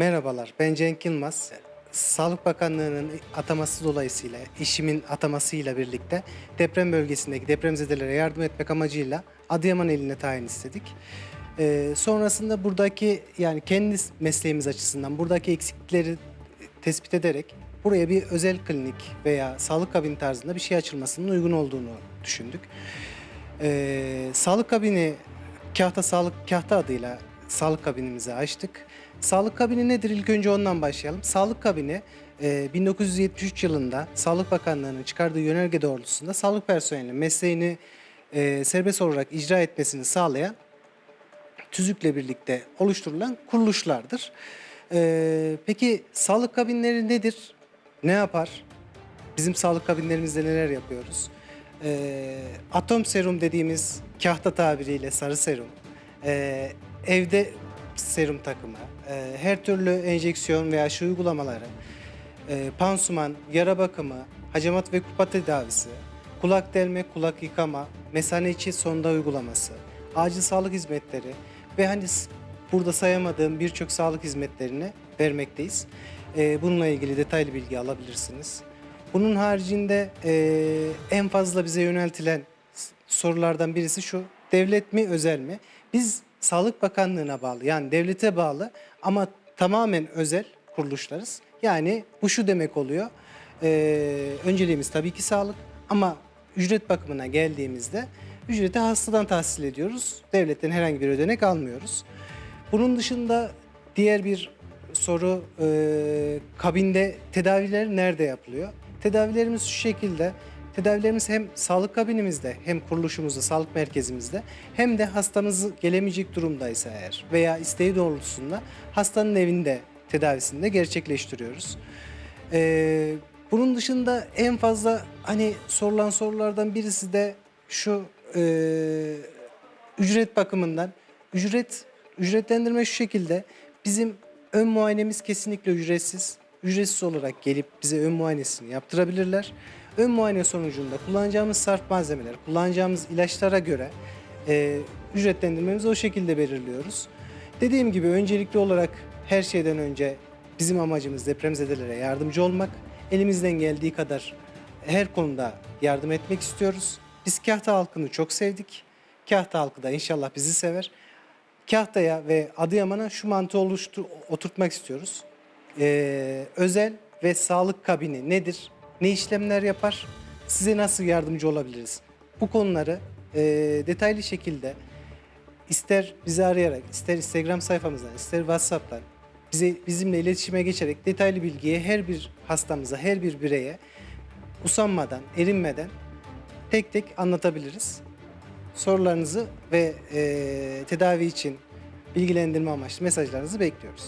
Merhabalar, ben Cenk Yılmaz. Sağlık Bakanlığı'nın ataması dolayısıyla, işimin atamasıyla birlikte deprem bölgesindeki depremzedelere yardım etmek amacıyla Adıyaman eline tayin istedik. Ee, sonrasında buradaki yani kendi mesleğimiz açısından buradaki eksiklikleri tespit ederek buraya bir özel klinik veya sağlık kabini tarzında bir şey açılmasının uygun olduğunu düşündük. Ee, sağlık kabini Kahta Sağlık Kahta adıyla sağlık kabinimizi açtık. Sağlık kabini nedir? İlk önce ondan başlayalım. Sağlık kabini e, 1973 yılında Sağlık Bakanlığı'nın çıkardığı yönerge doğrultusunda sağlık personelinin mesleğini e, serbest olarak icra etmesini sağlayan tüzükle birlikte oluşturulan kuruluşlardır. Ee, peki sağlık kabinleri nedir? Ne yapar? Bizim sağlık kabinlerimizde neler yapıyoruz? Atom serum dediğimiz kahta tabiriyle sarı serum, evde serum takımı, ee, her türlü enjeksiyon veya aşı uygulamaları, ee, pansuman, yara bakımı, hacamat ve kupa tedavisi, kulak delme, kulak yıkama, mesane içi sonda uygulaması, acil sağlık hizmetleri ve hani burada sayamadığım birçok sağlık hizmetlerini vermekteyiz. Ee, bununla ilgili detaylı bilgi alabilirsiniz. Bunun haricinde ee, en fazla bize yöneltilen sorulardan birisi şu. Devlet mi özel mi? Biz Sağlık Bakanlığı'na bağlı yani devlete bağlı ama tamamen özel kuruluşlarız. Yani bu şu demek oluyor. Ee, önceliğimiz tabii ki sağlık ama ücret bakımına geldiğimizde ücreti hastadan tahsil ediyoruz. Devletten herhangi bir ödenek almıyoruz. Bunun dışında diğer bir soru e, kabinde tedaviler nerede yapılıyor? Tedavilerimiz şu şekilde. Tedavilerimiz hem sağlık kabinimizde hem kuruluşumuzda, sağlık merkezimizde hem de hastamız gelemeyecek durumdaysa eğer veya isteği doğrultusunda hastanın evinde tedavisini de gerçekleştiriyoruz. Ee, bunun dışında en fazla hani sorulan sorulardan birisi de şu e, ücret bakımından. Ücret ücretlendirme şu şekilde. Bizim ön muayenemiz kesinlikle ücretsiz. Ücretsiz olarak gelip bize ön muayenesini yaptırabilirler. Ön muayene sonucunda kullanacağımız sarf malzemeler, kullanacağımız ilaçlara göre e, ücretlendirmemizi o şekilde belirliyoruz. Dediğim gibi öncelikli olarak her şeyden önce bizim amacımız depremzedelere yardımcı olmak. Elimizden geldiği kadar her konuda yardım etmek istiyoruz. Biz Kahta halkını çok sevdik. Kahta halkı da inşallah bizi sever. Kahta'ya ve Adıyaman'a şu mantığı oluştur, oturtmak istiyoruz. Ee, özel ve sağlık kabini nedir? Ne işlemler yapar? Size nasıl yardımcı olabiliriz? Bu konuları e, detaylı şekilde ister bizi arayarak, ister Instagram sayfamızdan, ister WhatsApp'tan bize bizimle iletişime geçerek detaylı bilgiye her bir hastamıza, her bir bireye usanmadan, erinmeden tek tek anlatabiliriz. Sorularınızı ve e, tedavi için bilgilendirme amaçlı mesajlarınızı bekliyoruz.